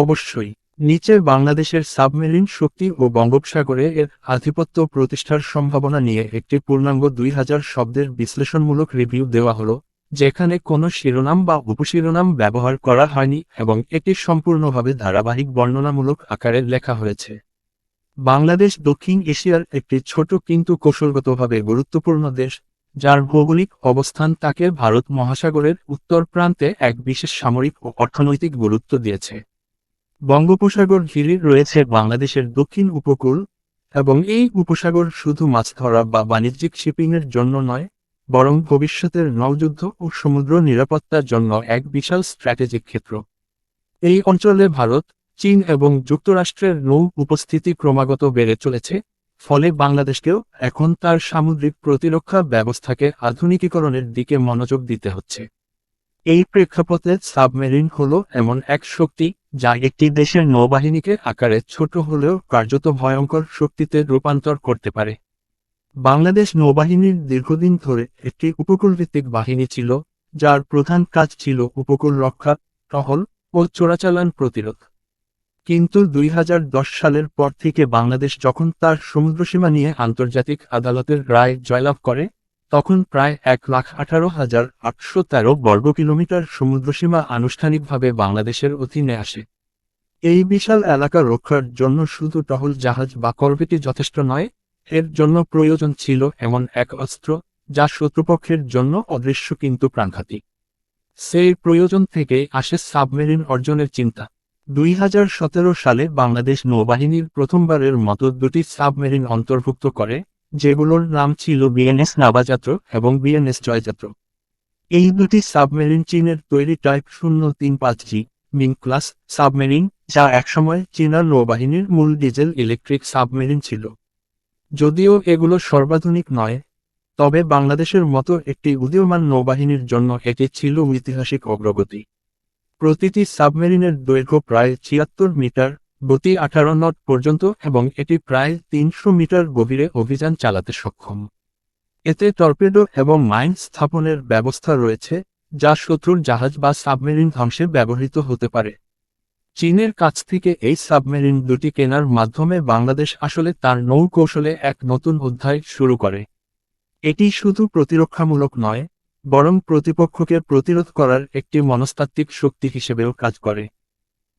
অবশ্যই, নিচে বাংলাদেশের সাবমেরিন শক্তি ও বঙ্গোপসাগরে এর আধিপত্য প্রতিষ্ঠার সম্ভাবনা নিয়ে একটি পূর্ণাঙ্গ দুই হাজার শব্দের বিশ্লেষণমূলক রিভিউ দেওয়া হলো, যেখানে কোনো শিরোনাম বা উপশিরোনাম ব্যবহার করা হয়নি এবং এটি সম্পূর্ণভাবে ধারাবাহিক বর্ণনামূলক আকারে লেখা হয়েছে। বাংলাদেশ দক্ষিণ এশিয়ার একটি ছোট কিন্তু কৌশলগতভাবে গুরুত্বপূর্ণ দেশ, যার ভৌগোলিক অবস্থান তাকে ভারত মহাসাগরের উত্তর প্রান্তে এক বিশেষ সামরিক ও অর্থনৈতিক গুরুত্ব দিয়েছে। বঙ্গোপসাগর ঘিরে রয়েছে বাংলাদেশের দক্ষিণ উপকূল এবং এই উপসাগর শুধু মাছ ধরা বা বাণিজ্যিক শিপিংয়ের জন্য নয়, বরং ভবিষ্যতের নৌযুদ্ধ ও সমুদ্র নিরাপত্তার জন্য এক বিশাল স্ট্র্যাটেজিক ক্ষেত্র। এই অঞ্চলে ভারত, চীন এবং যুক্তরাষ্ট্রের নৌ উপস্থিতি ক্রমাগত বেড়ে চলেছে, ফলে বাংলাদেশকেও এখন তার সামুদ্রিক প্রতিরক্ষা ব্যবস্থাকে আধুনিকীকরণের দিকে মনোযোগ দিতে হচ্ছে। এই প্রেক্ষাপটে সাবমেরিন হল এমন এক শক্তি যা একটি দেশের নৌবাহিনীকে আকারে ছোট হলেও কার্যত ভয়ঙ্কর শক্তিতে রূপান্তর করতে পারে। বাংলাদেশ নৌবাহিনীর দীর্ঘদিন ধরে একটি উপকূলভিত্তিক বাহিনী ছিল, যার প্রধান কাজ ছিল উপকূল রক্ষা, টহল ও চোরাচালান প্রতিরোধ। কিন্তু দুই হাজার দশ সালের পর থেকে বাংলাদেশ যখন তার সমুদ্রসীমা নিয়ে আন্তর্জাতিক আদালতের রায় জয়লাভ করে তখন প্রায় এক লাখ আঠারো হাজার আটশো তেরো বর্গ কিলোমিটার সমুদ্রসীমা আনুষ্ঠানিকভাবে বাংলাদেশের অধীনে আসে। এই বিশাল এলাকা রক্ষার জন্য শুধু টহল জাহাজ বা করবেটি যথেষ্ট নয়, এর জন্য প্রয়োজন ছিল এমন এক অস্ত্র, যা শত্রুপক্ষের জন্য অদৃশ্য কিন্তু প্রাণঘাতী। সেই প্রয়োজন থেকে আসে সাবমেরিন অর্জনের চিন্তা। দুই হাজার সতেরো সালে বাংলাদেশ নৌবাহিনীর প্রথমবারের মতো দুটি সাবমেরিন অন্তর্ভুক্ত করে যেগুলোর নাম ছিল বিএনএস নাবাযাত্র এবং বিএনএস জয়যাত্র। এই দুটি সাবমেরিন চীনের তৈরি টাইপ শূন্য তিন পাঁচ জি মিং ক্লাস সাবমেরিন, যা একসময় চীনা নৌবাহিনীর মূল ডিজেল ইলেকট্রিক সাবমেরিন ছিল। যদিও এগুলো সর্বাধুনিক নয়, তবে বাংলাদেশের মতো একটি উদীয়মান নৌবাহিনীর জন্য এটি ছিল ঐতিহাসিক অগ্রগতি। প্রতিটি সাবমেরিনের দৈর্ঘ্য প্রায় ছিয়াত্তর মিটার গতি আঠারো নট পর্যন্ত এবং এটি প্রায় তিনশো মিটার গভীরে অভিযান চালাতে সক্ষম। এতে টর্পেডো এবং মাইন স্থাপনের ব্যবস্থা রয়েছে, যা শত্রুর জাহাজ বা সাবমেরিন ধ্বংসে ব্যবহৃত হতে পারে। চীনের কাছ থেকে এই সাবমেরিন দুটি কেনার মাধ্যমে বাংলাদেশ আসলে তার নৌকৌশলে এক নতুন অধ্যায় শুরু করে। এটি শুধু প্রতিরক্ষামূলক নয়, বরং প্রতিপক্ষকে প্রতিরোধ করার একটি মনস্তাত্ত্বিক শক্তি হিসেবেও কাজ করে।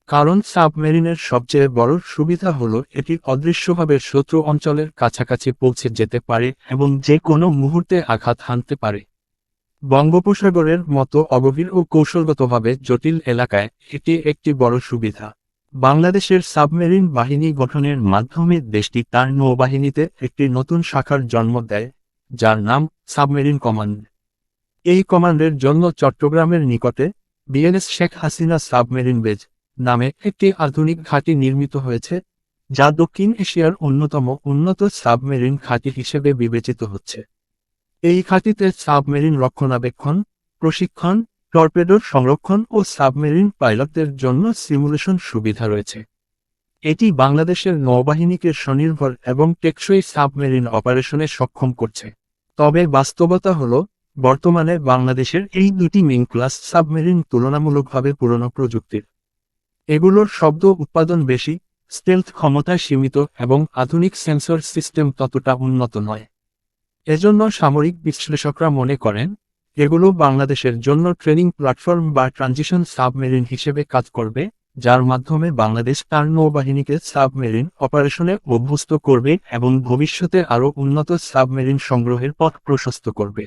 কারণ সাবমেরিনের সবচেয়ে বড় সুবিধা হল এটি অদৃশ্যভাবে শত্রু অঞ্চলের কাছাকাছি পৌঁছে যেতে পারে এবং যে কোনো মুহূর্তে আঘাত হানতে পারে। বঙ্গোপসাগরের মতো অগভীর ও কৌশলগতভাবে জটিল এলাকায় এটি একটি বড় সুবিধা। বাংলাদেশের সাবমেরিন বাহিনী গঠনের মাধ্যমে দেশটি তার নৌবাহিনীতে একটি নতুন শাখার জন্ম দেয়, যার নাম সাবমেরিন কমান্ড। এই কমান্ডের জন্য চট্টগ্রামের নিকটে BNS Sheikh Hasina submarine base নামে একটি আধুনিক ঘাঁটি নির্মিত হয়েছে, যা দক্ষিণ এশিয়ার অন্যতম উন্নত সাবমেরিন ঘাঁটি হিসেবে বিবেচিত হচ্ছে। এই ঘাঁটিতে সাবমেরিন রক্ষণাবেক্ষণ, প্রশিক্ষণ টর্পেডোর সংরক্ষণ ও সাবমেরিন পাইলটদের জন্য সিমুলেশন সুবিধা রয়েছে। এটি বাংলাদেশের নৌবাহিনীকে স্বনির্ভর এবং টেকসই সাবমেরিন অপারেশনে সক্ষম করছে। তবে বাস্তবতা হল, বর্তমানে বাংলাদেশের এই দুটি মেইন ক্লাস সাবমেরিন তুলনামূলকভাবে পুরনো প্রযুক্তির। এগুলোর শব্দ উৎপাদন বেশি স্টেলথ ক্ষমতা সীমিত এবং আধুনিক সেন্সর সিস্টেম ততটা উন্নত নয়। এজন্য সামরিক বিশ্লেষকরা মনে করেন, এগুলো বাংলাদেশের জন্য ট্রেনিং প্ল্যাটফর্ম বা ট্রানজিশন সাবমেরিন হিসেবে কাজ করবে, যার মাধ্যমে বাংলাদেশ তার নৌবাহিনীকে সাবমেরিন অপারেশনে অভ্যস্ত করবে এবং ভবিষ্যতে আরও উন্নত সাবমেরিন সংগ্রহের পথ প্রশস্ত করবে।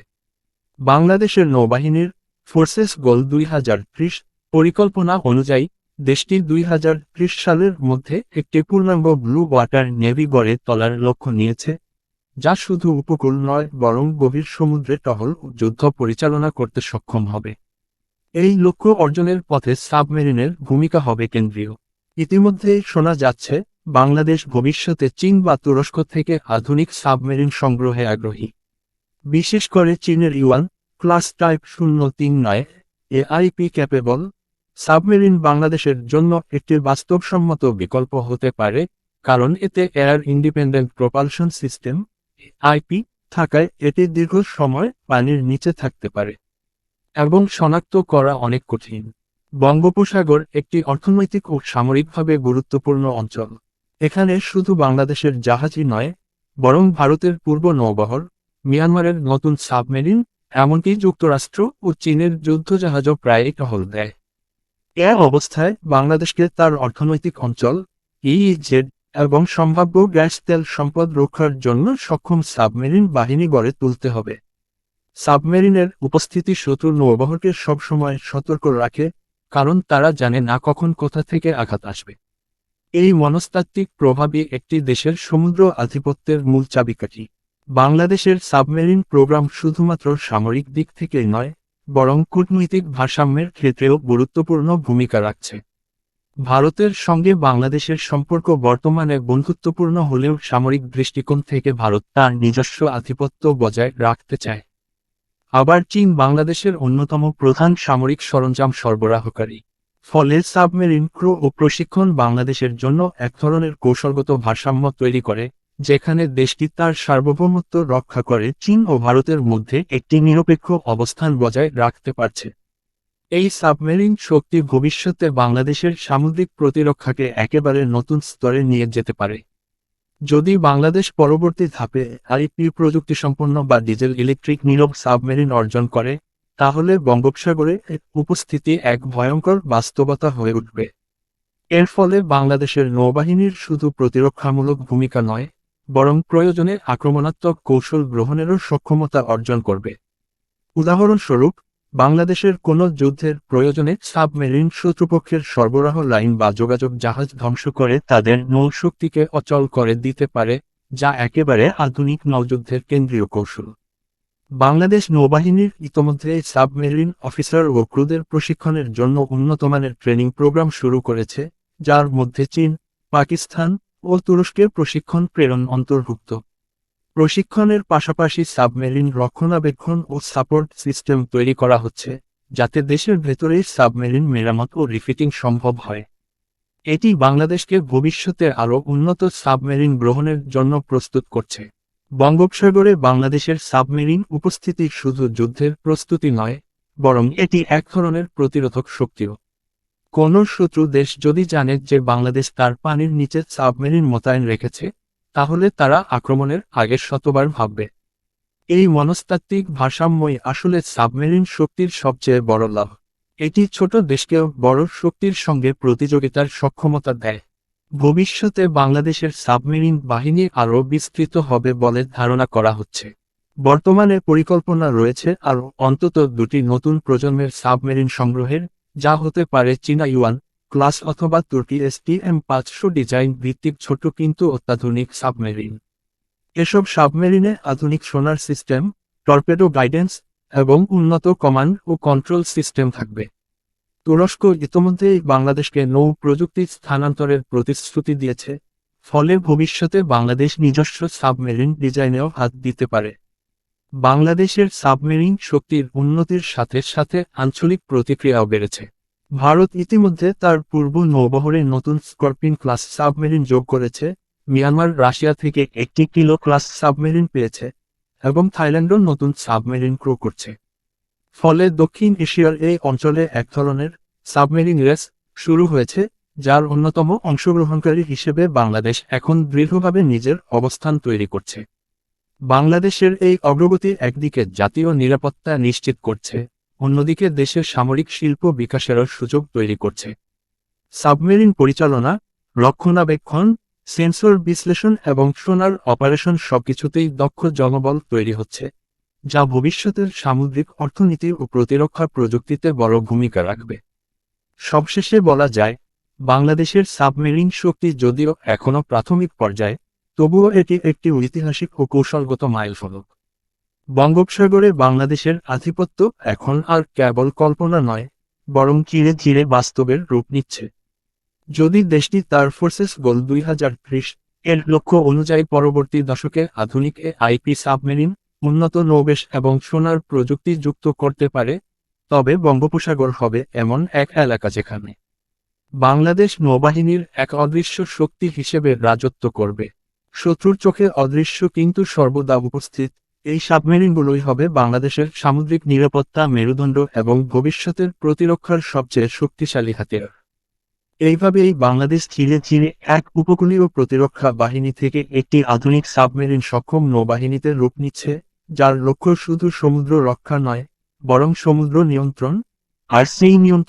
বাংলাদেশের নৌবাহিনীর ফোর্সেস গোল দুই হাজার ত্রিশ পরিকল্পনা অনুযায়ী দেশটি দুই হাজার ত্রিশ সালের মধ্যে একটি পূর্ণাঙ্গ ব্লু ওয়াটার নেভি গড়ে তোলার লক্ষ্য নিয়েছে, যা শুধু উপকূল নয়, বরং গভীর সমুদ্রে টহল যুদ্ধ পরিচালনা করতে সক্ষম হবে। এই লক্ষ্য অর্জনের পথে সাবমেরিনের ভূমিকা হবে কেন্দ্রীয়। ইতিমধ্যেই শোনা যাচ্ছে, বাংলাদেশ ভবিষ্যতে চীন বা তুরস্ক থেকে আধুনিক সাবমেরিন সংগ্রহে আগ্রহী। বিশেষ করে চীনের ইউয়ান ক্লাস টাইপ শূন্য তিন নয় এআইপি ক্যাপেবল সাবমেরিন বাংলাদেশের জন্য একটি বাস্তবসম্মত বিকল্প হতে পারে, কারণ এতে air independent propulsion system IP থাকায় এটি দীর্ঘ সময় পানির নিচে থাকতে পারে এবং শনাক্ত করা অনেক কঠিন। বঙ্গোপসাগর একটি অর্থনৈতিক ও সামরিকভাবে গুরুত্বপূর্ণ অঞ্চল। এখানে শুধু বাংলাদেশের জাহাজই নয়, বরং ভারতের পূর্ব নৌবহর, মিয়ানমারের নতুন সাবমেরিন, এমনকি যুক্তরাষ্ট্র ও চীনের যুদ্ধজাহাজও প্রায়ই টহল দেয়। এ অবস্থায় বাংলাদেশকে তার অর্থনৈতিক অঞ্চল ইইজেড এবং সম্ভাব্য গ্যাস তেল সম্পদ রক্ষার জন্য সক্ষম সাবমেরিন বাহিনী গড়ে তুলতে হবে। সাবমেরিনের উপস্থিতি শত্রু নৌবহরকে সবসময় সতর্ক রাখে, কারণ তারা জানে না কখন কোথা থেকে আঘাত আসবে। এই মনস্তাত্ত্বিক প্রভাবই একটি দেশের সমুদ্র আধিপত্যের মূল চাবিকাঠি। বাংলাদেশের সাবমেরিন প্রোগ্রাম শুধুমাত্র সামরিক দিক থেকেই নয় বরং কূটনৈতিক ভারসাম্যের ক্ষেত্রেও গুরুত্বপূর্ণ ভূমিকা রাখছে। ভারতের সঙ্গে বাংলাদেশের সম্পর্ক বর্তমানে বন্ধুত্বপূর্ণ হলেও সামরিক দৃষ্টিকোণ থেকে ভারত তার নিজস্ব আধিপত্য বজায় রাখতে চায়। আবার চীন বাংলাদেশের অন্যতম প্রধান সামরিক সরঞ্জাম সরবরাহকারী। ফলে সাবমেরিন ক্রু ও প্রশিক্ষণ বাংলাদেশের জন্য এক ধরনের কৌশলগত ভারসাম্য তৈরি করে। যেখানে দেশটি তার সার্বভৌমত্ব রক্ষা করে, চীন ও ভারতের মধ্যে একটি নিরপেক্ষ অবস্থান বজায় রাখতে পারছে। এই সাবমেরিন শক্তি ভবিষ্যতে বাংলাদেশের সামুদ্রিক প্রতিরক্ষাকে একেবারে নতুন স্তরে নিয়ে যেতে পারে। যদি বাংলাদেশ পরবর্তী ধাপে আইপি প্রযুক্তি সম্পন্ন বা ডিজেল ইলেকট্রিক নীরব সাবমেরিন অর্জন করে, তাহলে বঙ্গোপসাগরে উপস্থিতি এক ভয়ঙ্কর বাস্তবতা হয়ে উঠবে। এর ফলে বাংলাদেশের নৌবাহিনীর শুধু প্রতিরক্ষামূলক ভূমিকা নয় বরং প্রয়োজনে আক্রমণাত্মক কৌশল গ্রহণেরও সক্ষমতা অর্জন করবে। উদাহরণস্বরূপ, বাংলাদেশের কোনো যুদ্ধের প্রয়োজনে সাবমেরিন শত্রুপক্ষের সরবরাহ লাইন বা যোগাযোগ জাহাজ ধ্বংস করে তাদের নৌশক্তিকে অচল করে দিতে পারে, যা একেবারে আধুনিক নৌযুদ্ধের কেন্দ্রীয় কৌশল। বাংলাদেশ নৌবাহিনীর ইতোমধ্যে সাবমেরিন অফিসার ও ক্রুদের প্রশিক্ষণের জন্য উন্নতমানের ট্রেনিং প্রোগ্রাম শুরু করেছে, যার মধ্যে চীন, পাকিস্তান ও তুরস্কের প্রশিক্ষণ প্রেরণ অন্তর্ভুক্ত। প্রশিক্ষণের পাশাপাশি সাবমেরিন রক্ষণাবেক্ষণ ও সাপোর্ট সিস্টেম তৈরি করা হচ্ছে, যাতে দেশের ভেতরেই সাবমেরিন মেরামত ও রিফিটিং সম্ভব হয়। এটি বাংলাদেশকে ভবিষ্যতে আরও উন্নত সাবমেরিন গ্রহণের জন্য প্রস্তুত করছে। বঙ্গোপসাগরে বাংলাদেশের সাবমেরিন উপস্থিতি শুধু যুদ্ধের প্রস্তুতি নয়, বরং এটি এক ধরনের প্রতিরোধক শক্তিও। কোন শত্রু দেশ যদি জানে যে বাংলাদেশ তার পানির নিচে সাবমেরিন মোতায়েন রেখেছে, তাহলে তারা আক্রমণের আগে শতবার ভাববে। এই মনস্তাত্ত্বিক ভারসাম্যই আসলে সাবমেরিন শক্তির সবচেয়ে বড় লাভ। এটি ছোট দেশকেও বড় শক্তির সঙ্গে প্রতিযোগিতার সক্ষমতা দেয়। ভবিষ্যতে বাংলাদেশের সাবমেরিন বাহিনী আরও বিস্তৃত হবে বলে ধারণা করা হচ্ছে। বর্তমানে পরিকল্পনা রয়েছে আরও অন্তত দুটি নতুন প্রজন্মের সাবমেরিন সংগ্রহের যা হতে পারে চীনা ইউয়ান, ক্লাস অথবা তুর্কি এসটিএম পাঁচশো ডিজাইন ভিত্তিক ছোট কিন্তু অত্যাধুনিক সাবমেরিন। এসব সাবমেরিনে আধুনিক সোনার সিস্টেম, টর্পেডো গাইডেন্স এবং উন্নত কমান্ড ও কন্ট্রোল সিস্টেম থাকবে। তুরস্ক ইতোমধ্যেই বাংলাদেশকে নৌ প্রযুক্তি স্থানান্তরের প্রতিশ্রুতি দিয়েছে, ফলে ভবিষ্যতে বাংলাদেশ নিজস্ব সাবমেরিন ডিজাইনেও হাত দিতে পারে। বাংলাদেশের সাবমেরিন শক্তির উন্নতির সাথে সাথে আঞ্চলিক প্রতিক্রিয়াও বেড়েছে। ভারত ইতিমধ্যে তার পূর্ব নৌবহরে নতুন স্করপিন ক্লাস সাবমেরিন যোগ করেছে। মিয়ানমার রাশিয়া থেকে একটি কিলো ক্লাস সাবমেরিন পেয়েছে এবং থাইল্যান্ডও নতুন সাবমেরিন ক্রো করছে। ফলে দক্ষিণ এশিয়ার এই অঞ্চলে এক ধরনের সাবমেরিন রেস শুরু হয়েছে, যার অন্যতম অংশগ্রহণকারী হিসেবে বাংলাদেশ এখন দৃঢ়ভাবে নিজের অবস্থান তৈরি করছে। বাংলাদেশের এই অগ্রগতি একদিকে জাতীয় নিরাপত্তা নিশ্চিত করছে, অন্যদিকে দেশের সামরিক শিল্প বিকাশেরও সুযোগ তৈরি করছে। সাবমেরিন পরিচালনা, রক্ষণাবেক্ষণ, সেন্সর বিশ্লেষণ এবং সোনার অপারেশন সবকিছুতেই দক্ষ জনবল তৈরি হচ্ছে, যা ভবিষ্যতের সামুদ্রিক অর্থনীতি ও প্রতিরক্ষা প্রযুক্তিতে বড় ভূমিকা রাখবে। সবশেষে বলা যায়, বাংলাদেশের সাবমেরিন শক্তি যদিও এখনও প্রাথমিক পর্যায়ে তবুও এটি একটি ঐতিহাসিক ও কৌশলগত মাইলফলক। বঙ্গোপসাগরে বাংলাদেশের আধিপত্য এখন আর কেবল কল্পনা নয়, বরং ধীরে ধীরে বাস্তবের রূপ নিচ্ছে। যদি দেশটি তার ফোর্সেস গোল দুই হাজার ত্রিশ এর লক্ষ্য অনুযায়ী পরবর্তী দশকে আধুনিক এ আইপি সাবমেরিন, উন্নত নৌবেশ এবং সোনার প্রযুক্তি যুক্ত করতে পারে, তবে বঙ্গোপসাগর হবে এমন এক এলাকা যেখানে বাংলাদেশ নৌবাহিনীর এক অদৃশ্য শক্তি হিসেবে রাজত্ব করবে। শত্রুর চোখে অদৃশ্য কিন্তু সর্বদা উপস্থিত। এই সাবমেরিনগুলোই হবে বাংলাদেশের সামুদ্রিক নিরাপত্তা, মেরুদণ্ড এবং ভবিষ্যতের প্রতিরক্ষার সবচেয়ে শক্তিশালী হাতিয়ার। এইভাবেই বাংলাদেশ ধীরে ধীরে এক উপকূলীয় প্রতিরক্ষা বাহিনী থেকে একটি আধুনিক সাবমেরিন সক্ষম নৌবাহিনীতে রূপ নিচ্ছে, যার লক্ষ্য শুধু সমুদ্র রক্ষা নয়, বরং সমুদ্র নিয়ন্ত্রণ, আর সেই নিয়ন্ত্রণ